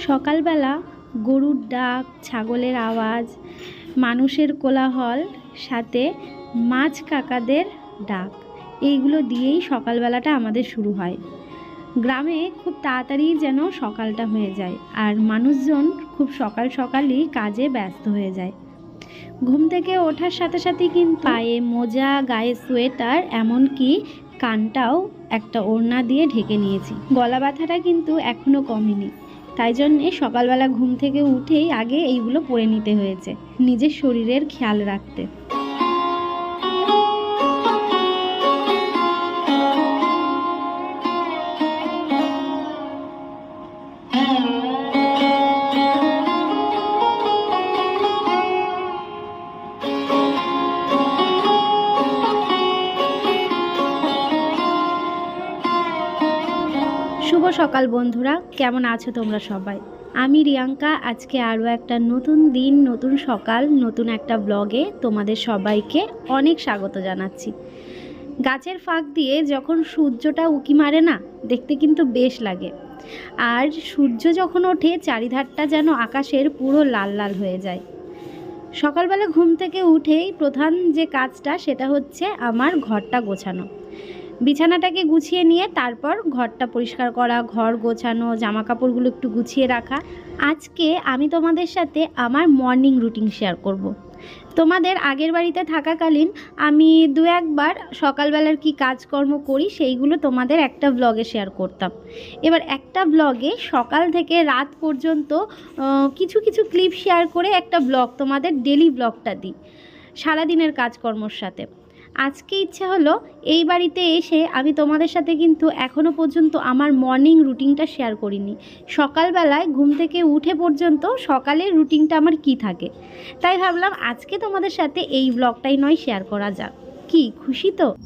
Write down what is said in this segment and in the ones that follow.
সকালবেলা গরুর ডাক, ছাগলের আওয়াজ, মানুষের কোলাহল, সাথে মাছ কাকাদের ডাক। এইগুলো দিয়েই সকালবেলাটা আমাদের শুরু হয়। গ্রামে খুব তাড়াতাড়ি যেন সকালটা হয়ে যায় আর মানুষজন খুব সকাল সকালই কাজে ব্যস্ত হয়ে যায়। ঘুম থেকে ওঠার সাথে সাথেই কিন্তু পায়ে মোজা, গায়ে সোয়েটার, এমনকি কানটাও একটা ওড়না দিয়ে ঢেকে নিয়েছি। গলা ব্যথাটা কিন্তু এখনও কমেনি। তাই জন্যে সকালবেলা ঘুম থেকে উঠেই আগে এইগুলো পরে নিতে হয়েছে, নিজের শরীরের খেয়াল রাখতে। সকাল বন্ধুরা, কেমন আছো তোমরা সবাই? আমি রিয়াঙ্কা, আজকে আরও একটা নতুন দিন, নতুন সকাল, নতুন একটা ব্লগে তোমাদের সবাইকে অনেক স্বাগত জানাচ্ছি। গাছের ফাঁক দিয়ে যখন সূর্যটা উকি মারে না, দেখতে কিন্তু বেশ লাগে। আর সূর্য যখন ওঠে, চারিধারটা যেন আকাশের পুরো লাল লাল হয়ে যায়। সকালবেলা ঘুম থেকে উঠেই প্রধান যে কাজটা, সেটা হচ্ছে আমার ঘরটা গোছানো। বিছানাটাকে গুছিয়ে নিয়ে তারপর ঘরটা পরিষ্কার করা, ঘর গোছানো জামা কাপড়গুলো একটু গুছিয়ে রাখা। আজকে আমি তোমাদের সাথে আমার মর্নিং রুটিন শেয়ার করব। তোমাদের আগের বাড়িতে থাকাকালীন আমি দু একবার সকালবেলার কি কাজকর্ম করি সেইগুলো তোমাদের একটা ব্লগে শেয়ার করতাম। এবার একটা ব্লগে সকাল থেকে রাত পর্যন্ত কিছু কিছু ক্লিপ শেয়ার করে একটা ব্লগ তোমাদের ডেলি ব্লগটা দিই। সারাদিনের কাজকর্মর সাথে। আজকে ইচ্ছা হলো এই বাড়িতে এসে আমি তোমাদের সাথে কিন্তু এখনও পর্যন্ত আমার মর্নিং রুটিনটা শেয়ার করিনি। সকালবেলায় ঘুম থেকে উঠে পর্যন্ত সকালের রুটিনটা আমার কি থাকে? তাই ভাবলাম আজকে তোমাদের সাথে এই ব্লগটাই নয় শেয়ার করা যাক। কি, খুশি তো?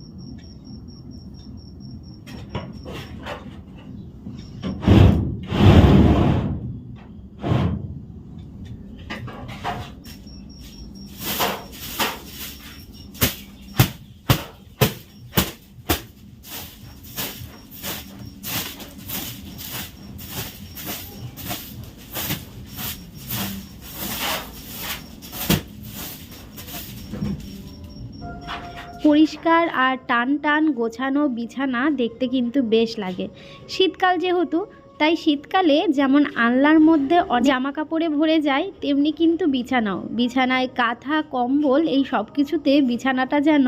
পরিষ্কার আর টান টান গোছানো বিছানা দেখতে কিন্তু বেশ লাগে। শীতকাল যেহেতু, তাই শীতকালে যেমন আনলার মধ্যে জামা কাপড়ে ভরে যায়, তেমনি কিন্তু বিছানাও। বিছানায় কাঁথা, কম্বল এই সব কিছুতে বিছানাটা যেন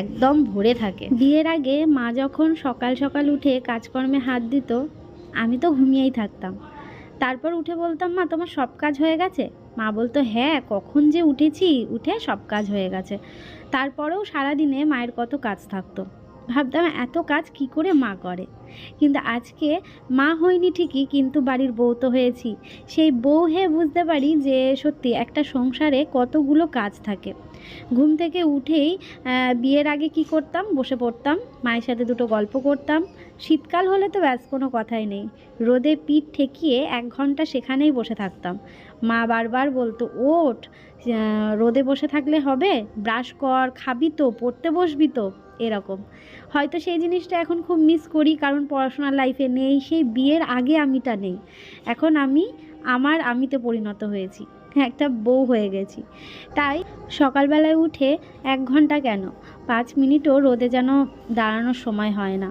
একদম ভরে থাকে। বিয়ের আগে মা যখন সকাল সকাল উঠে কাজকর্মে হাত দিত, আমি তো ঘুমিয়েই থাকতাম। তারপর উঠে বলতাম, মা, তোমার সব কাজ হয়ে গেছে? মা বলতো হ্যাঁ কখন যে উঠেছি, উঠে সব কাজ হয়ে গেছে। তারপরেও সারাদিনে মায়ের কত কাজ থাকতো। ভাবতাম এত কাজ কি করে মা করে? কিন্তু আজকে মা হইনি ঠিকই, কিন্তু বাড়ির বউ তো হয়েছি। সেই বউ হয়ে বুঝতে পারি যে সত্যি একটা সংসারে কতগুলো কাজ থাকে। ঘুম থেকে উঠেই বিয়ের আগে কি করতাম? বসে পড়তাম, মায়ের সাথে দুটো গল্প করতাম। শীতকাল হলে তো ব্যাস, কোনো কথাই নেই। রোদে পিঠ ঠেকিয়ে এক ঘণ্টা সেখানেই বসে থাকতাম। মা বারবার বলতো, ওঠ। রোদে বসে থাকলে হবে? ব্রাশ কর, খাবি তো, পড়তে বসবি তো, এরকম। হয়তো সেই জিনিসটা এখন খুব মিস করি, কারণ পড়াশোনার লাইফে নেই, সেই বিয়ের আগে আমিটা নেই। এখন আমি, আমার আমিতে পরিণত হয়েছি, একটা বউ হয়ে গেছি। তাই সকালবেলায় উঠে এক ঘণ্টা কেন? পাঁচ মিনিটও রোদে যেন দাঁড়ানোর সময় হয় না।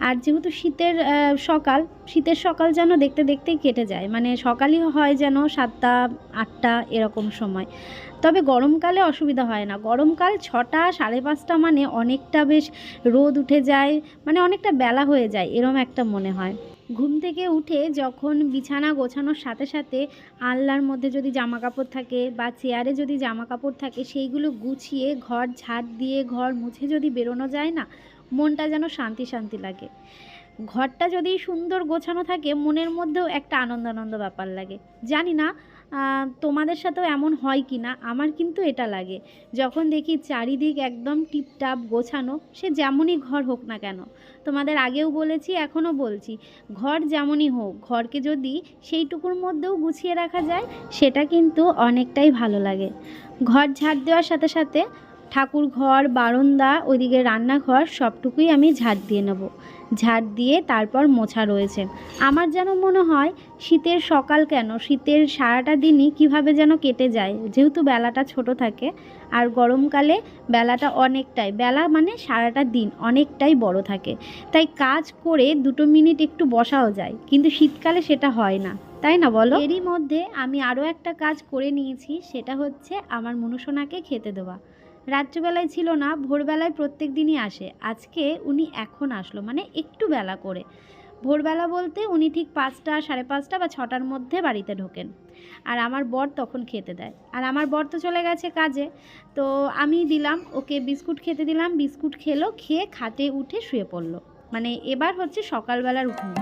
আর যেহেতু শীতের সকাল শীতের সকাল যেন দেখতে দেখতেই কেটে যায়। মানে সকালই হয় যেন সাতটা, আটটা এরকম সময়। তবে গরমকালে অসুবিধা হয় না। গরমকাল ছটা, সাড়ে পাঁচটা মানে অনেকটা বেশ রোদ উঠে যায়। মানে অনেকটা বেলা হয়ে যায়, এরম একটা মনে হয়। ঘুম থেকে উঠে যখন বিছানা গোছানোর সাথে সাথে আলনার মধ্যে যদি জামা কাপড় থাকে বা চেয়ারে যদি জামা কাপড় থাকে, সেইগুলো গুছিয়ে ঘর ঝাড় দিয়ে ঘর মুছে যদি বেরোনো যায় না, মনটা যেন শান্তি শান্তি লাগে। ঘরটা যদি সুন্দর গোছানো থাকে, মনের মধ্যেও একটা আনন্দ আনন্দ ব্যাপার লাগে। জানি না তোমাদের সাথেও এমন হয় কি না আমার কিন্তু এটা লাগে। যখন দেখি চারিদিক একদম টিপটাপ গোছানো, সে যেমনই ঘর হোক না কেন। তোমাদের আগেও বলেছি, এখনও বলছি, ঘর যেমনই হোক, ঘরকে যদি সেইটুকুর মধ্যেও গুছিয়ে রাখা যায়, সেটা কিন্তু অনেকটাই ভালো লাগে। ঘর ঝাড় দেওয়ার সাথে সাথে ঠাকুর ঘর, বারান্দা, ওইদিকে রান্নাঘর, সবটুকুই আমি ঝাড় দিয়ে নেব। ঝাড় দিয়ে তারপর মোছা রয়েছে। আমার যেন মনে হয়, শীতের সকাল কেন? শীতের সারাটা দিনই কীভাবে যেন কেটে যায়? যেহেতু বেলাটা ছোট থাকে, আর গরমকালে বেলাটা অনেকটাই, বেলা মানে সারাটা দিন অনেকটাই বড় থাকে। তাই কাজ করে দুটো মিনিট একটু বসাও যায়, কিন্তু শীতকালে সেটা হয় না। তাই না বলো? এরই মধ্যে আমি আরও একটা কাজ করে নিয়েছি, সেটা হচ্ছে আমার মনুসোনাকে খেতে দেওয়া। রাত্রিবেলায় ছিল না, ভোরবেলায় প্রত্যেক দিনই আসে। আজকে উনি এখন আসলো মানে একটু বেলা করে। ভোরবেলা বলতে উনি ঠিক পাঁচটা, সাড়ে পাঁচটা বা ছটার মধ্যে বাড়িতে ঢোকেন। আর আমার বর তখন খেতে দেয়। আর আমার বর তো চলে গেছে কাজে। তো আমি দিলাম, ওকে বিস্কুট খেতে দিলাম, বিস্কুট খেলো, খেয়ে খাটে উঠে শুয়ে পড়ল। মানে এবার হচ্ছে সকালবেলার ঘুম।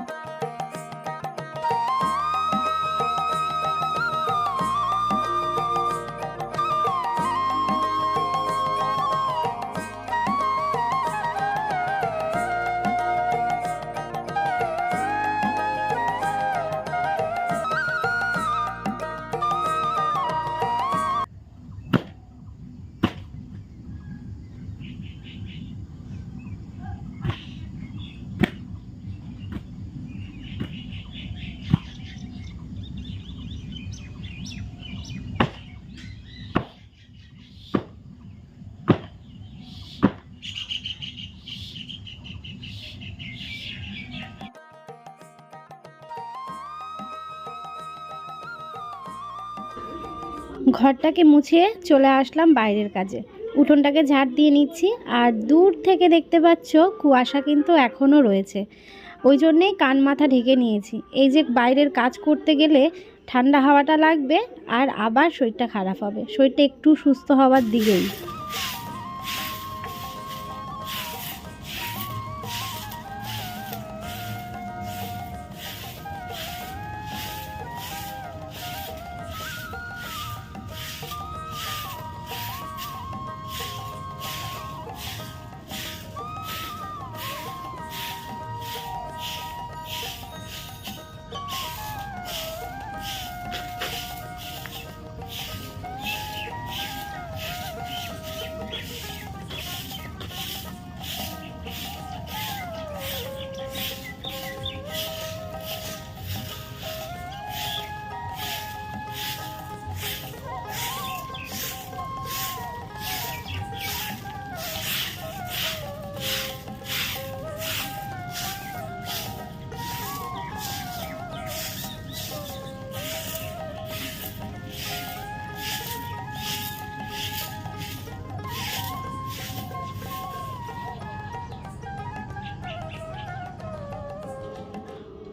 ঘরটাকে মুছে চলে আসলাম বাইরের কাজে। উঠোনটাকে ঝাড় দিয়ে নিচ্ছি আর দূর থেকে দেখতে পাচ্ছ কুয়াশা কিন্তু এখনও রয়েছে। ওই জন্যেই কান মাথা ঢেকে নিয়েছি। এই যে বাইরের কাজ করতে গেলে ঠান্ডা হাওয়াটা লাগবে আর আবার শরীরটা খারাপ হবে। শরীরটা একটু সুস্থ হওয়ার দিকেই।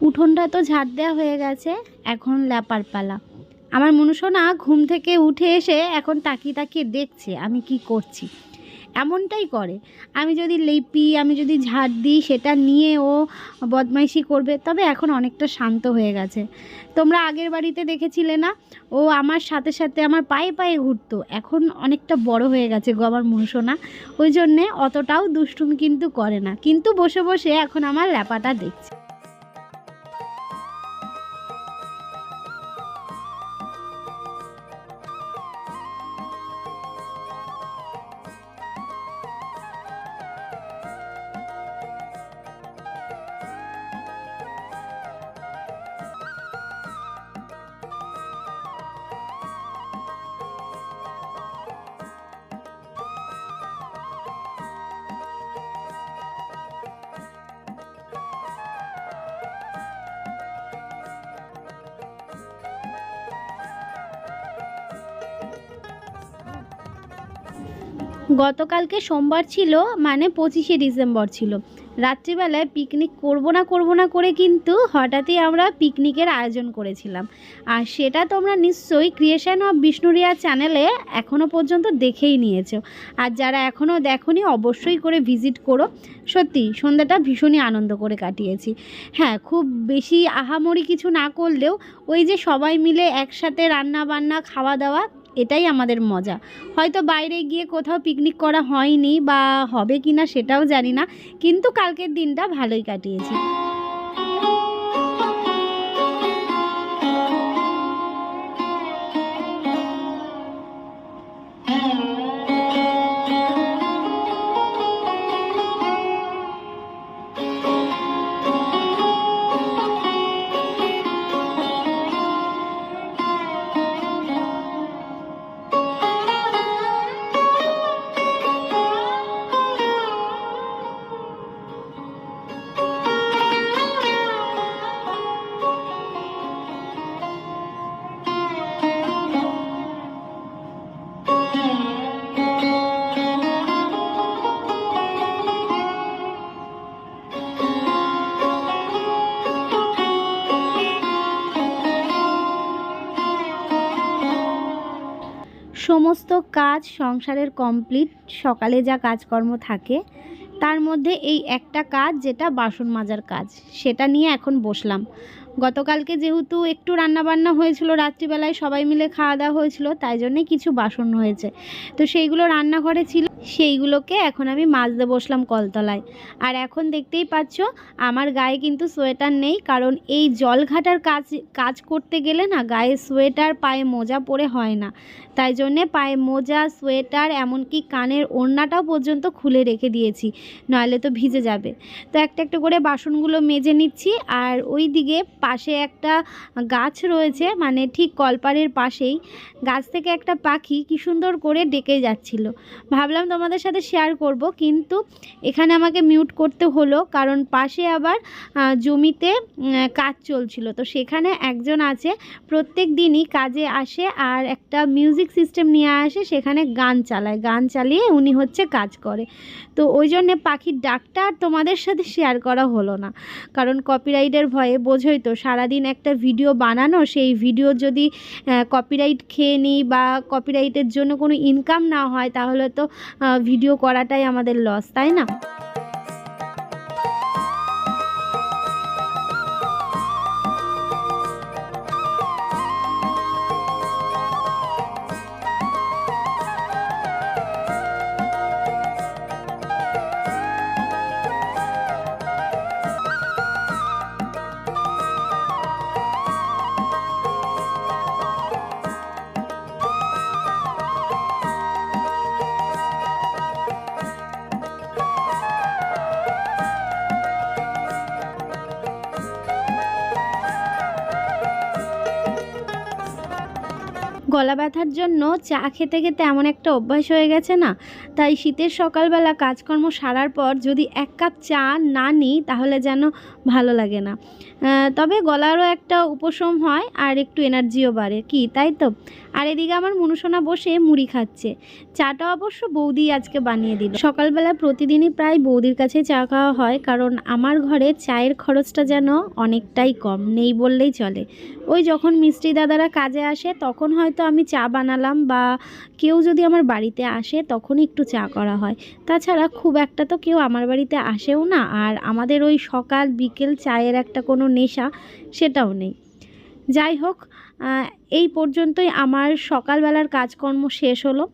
উঠোনটা তো ঝাড় দেওয়া হয়ে গেছে, এখন ল্যাপার পালা আমার মনুষনা ঘুম থেকে উঠে এসে এখন তাকিয়ে তাকিয়ে দেখছে আমি কি করছি। এমনটাই করে। আমি যদি লেপি, আমি যদি ঝাড় দিই, সেটা নিয়ে ও বদমাইশি করবে, তবে এখন অনেকটা শান্ত হয়ে গেছে। তোমরা আগের বাড়িতে দেখেছিলে না? ও আমার সাথে সাথে আমার পায়ে পায়ে ঘুরতো। এখন অনেকটা বড় হয়ে গেছে গো আমার ওই জন্যে অতটাও দুষ্টুমি কিন্তু করে না। কিন্তু বসে বসে এখন আমার ল্যাপাটা দেখছে। গতকালকে সোমবার ছিল মানে পঁচিশে ডিসেম্বর ছিল। রাত্রিবেলায় পিকনিক করব না করব না করে কিন্তু হঠাৎই আমরা পিকনিকের আয়োজন করেছিলাম। আর সেটা তোমরা নিশ্চয়ই ক্রিয়েশন অফ বিষ্ণুরিয়া চ্যানেলে এখনও পর্যন্ত দেখেই নিয়েছো। আর যারা এখনও দেখোনি, অবশ্যই করে ভিজিট করো। সত্যি, সন্ধ্যাটা ভীষণই আনন্দ করে কাটিয়েছি। হ্যাঁ খুব বেশি আহামরি কিছু না করলেও ওই যে সবাই মিলে একসাথে রান্না বান্না খাওয়া দাওয়া এটাই আমাদের মজা। হয়তো বাইরে গিয়ে কোথাও পিকনিক করা হয়নি বা হবে কি না সেটাও জানি না, কিন্তু কালকের দিনটা ভালোই কাটিয়েছি। সমস্ত কাজ সংসারের কমপ্লিট, সকালে যা কাজকর্ম থাকে, তার মধ্যে এই একটা কাজ যেটা বাসন মাজার কাজ, সেটা নিয়ে এখন বসলাম। গতকালকে যেহেতু একটু রান্নাবান্না হয়েছিল, রাত্রিবেলায় সবাই মিলে খাওয়া দাওয়া হয়েছিল, তাই জন্যে কিছু বাসন হয়েছে। তো সেইগুলো রান্নাঘরে ছিল সেইগুলোকে এখন আমি মাজতে বসলাম কলতলায়। আর এখন দেখতেই পাচ্ছ, আমার গায়ে কিন্তু সোয়েটার নেই, কারণ এই জল ঘাটার কাজ কাজ করতে গেলে না গায়ে সোয়েটার, পায়ে মোজা পরে হয় না। তাই জন্যে পায়ে মোজা, সোয়েটার, এমনকি কানের ওড়নাটাও পর্যন্ত খুলে রেখে দিয়েছি, নইলে তো ভিজে যাবে। তো একটা একটা করে বাসনগুলো মেজে নিচ্ছি, আর ওই দিকে পাশে একটা গাছ রয়েছে মানে ঠিক কলপারের পাশেই। গাছ থেকে একটা পাখি কি সুন্দর করে ডেকে যাচ্ছিল। ভাবলাম তোমাদের সাথে শেয়ার করব, কিন্তু এখানে আমাকে মিউট করতে হলো, কারণ পাশে আবার জমিতে কাজ চলছিল। তো সেখানে একজন আছে, প্রত্যেক দিনই কাজে আসে আর একটা মিউজিক সিস্টেম নিয়ে আসে, সেখানে গান চালায়। গান চালিয়ে উনি হচ্ছে কাজ করে। তো ওই জন্যে পাখির ডাকটা আর তোমাদের সাথে শেয়ার করা হলো না। কারণ কপিরাইটের ভয়ে, বোঝোই তো, সারাদিন একটা ভিডিও বানানো, সেই ভিডিও যদি কপিরাইট খেয়ে নিই বা কপিরাইটের জন্য কোনো ইনকাম না হয়, তাহলে তো ভিডিও করাটাই আমাদের লস তাই না? গলা ব্যথার জন্য চা খেতে খেতে এমন একটা অভ্যাস হয়ে গেছে না? তাই শীতের সকালবেলা কাজকর্ম সারার পর যদি এক কাপ চা না নিই, তাহলে যেন ভালো লাগে না। তবে গলারও একটা উপশম হয় আর একটু এনার্জিও বাড়ে। কি, তাই তো? আর এদিকে আমার মনুষোনা বসে মুড়ি খাচ্ছে। চাটা অবশ্য বৌদি আজকে বানিয়ে দিল। সকালবেলা প্রতিদিনই প্রায় বৌদির কাছে চা খাওয়া হয়, কারণ আমার ঘরে চায়ের খরচটা যেন অনেকটাই কম, নেই বললেই চলে। ওই যখন মিষ্টি দাদারা কাজে আসে, তখন হয়তো আমি চা বানালাম বা কেউ যদি আমার বাড়িতে আসে, তখনই একটু চা করা হয়। তাছাড়া খুব একটা তো কেউ আমার বাড়িতে আসেও না, আর আমাদের ওই সকাল বিকেল চায়ের একটা কোনো নেশা সেটাও নেই। যাই হোক এই পর্যন্তই আমার সকালবেলার কাজকর্ম শেষ হলো।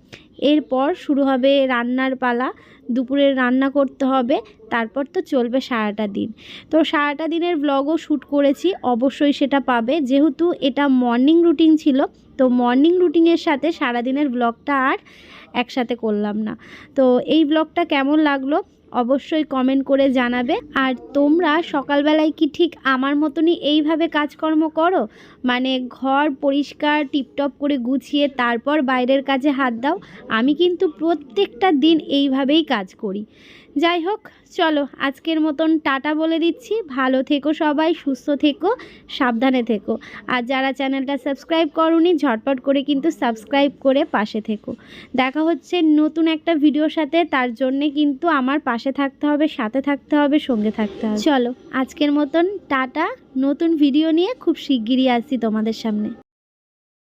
এরপর শুরু হবে রান্নার পালা। দুপুরের রান্না করতে হবে, তারপর তো চলবে সারাটা দিন। তো সারাটা দিনের ব্লগও শ্যুট করেছি, অবশ্যই সেটা পাবে। যেহেতু এটা মর্নিং রুটিন ছিল, তো মর্নিং রুটিনের সাথে সারাদিনের ব্লগটা আর একসাথে করলাম না। তো এই ব্লগটা কেমন লাগল? অবশ্যই কমেন্ট করে জানাবে। আর তোমরা সকালবেলায় কি ঠিক আমার মতনই এইভাবে কাজকর্ম করো? মানে ঘর পরিষ্কার, টিপটপ করে গুছিয়ে তারপর বাইরের কাজে হাত দাও। আমি কিন্তু প্রত্যেকটা দিন এইভাবেই কাজ করি। যাই হোক, চলো আজকের মতন টাটা বলে দিচ্ছি। ভালো থেকো সবাই, সুস্থ থেকো, সাবধানে থেকো। আর যারা চ্যানেলটা সাবস্ক্রাইব করনি, ঝটপট করে কিন্তু সাবস্ক্রাইব করে পাশে থেকো। দেখা হচ্ছে নতুন একটা ভিডিওর সাথে। তার জন্যে কিন্তু আমার পাশে থাকতে হবে, সাথে থাকতে হবে, সঙ্গে থাকতে হবে। চলো আজকের মতন টাটা। নতুন ভিডিও নিয়ে খুব শিগগিরই আসছি তোমাদের সামনে।